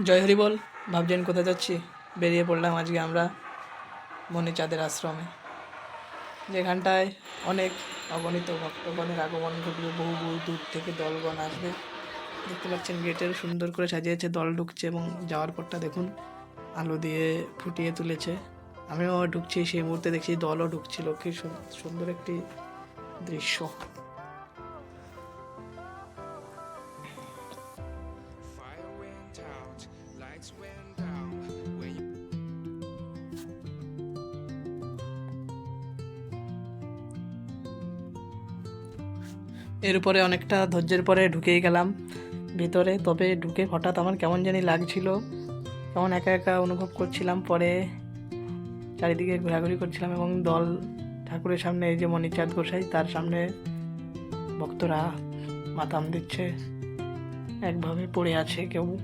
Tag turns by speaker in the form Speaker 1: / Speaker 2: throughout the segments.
Speaker 1: জয় হরি বল, ভাবছেন কোথায় যাচ্ছি? বেরিয়ে পড়লাম আজকে আমরা মণিচাঁদের আশ্রমে। যেখানটায় অনেক অগণিত ভক্তগণের আগমন ঘটবে, বহু বহু দূর থেকে দলগণ আসবে। দেখতে পাচ্ছেন গেটের সুন্দর করে সাজিয়েছে, দল ঢুকছে এবং যাওয়ার পরটা দেখুন, আলো দিয়ে ফুটিয়ে তুলেছে। আমিও ঢুকছি, সেই মুহূর্তে দেখছি দলও ঢুকছিল, কি সুন্দর একটি দৃশ্য। এর উপরে অনেকটা ধৈর্যের পরে ঢুকেই গেলাম ভিতরে। তবে ঢুকে হঠাৎ আমার কেমন জানি লাগছিল। কেমন একা একা অনুভব করছিলাম। পরে চারিদিকে ঘোরাঘুরি করছিলাম এবং দল, ঠাকুরের সামনে এই যে মণিচাঁদ গোসাই, তার সামনে ভক্তরা মাতাম দিচ্ছে। একভাবে পড়ে আছে কেউ।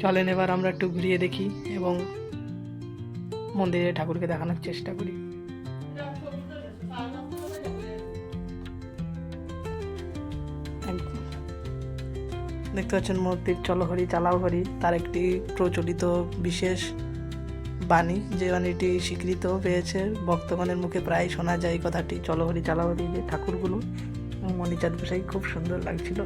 Speaker 1: চলেন এবার আমরা একটু ঘুরিয়ে দেখি এবং মন্দিরে ঠাকুরকে দেখানোর চেষ্টা করি। দেখতে পাচ্ছেন মূর্তির চলহরি চালাও হরি তার একটি প্রচলিত বিশেষ বাণী। যে বাণীটি স্বীকৃত পেয়েছে ভক্তগণের মুখে প্রায় শোনা যায় কথাটি। চলহরি, চালাহরি, যে ঠাকুরগুলো মণিচাঁদ গোসাই খুব সুন্দর লাগছিল।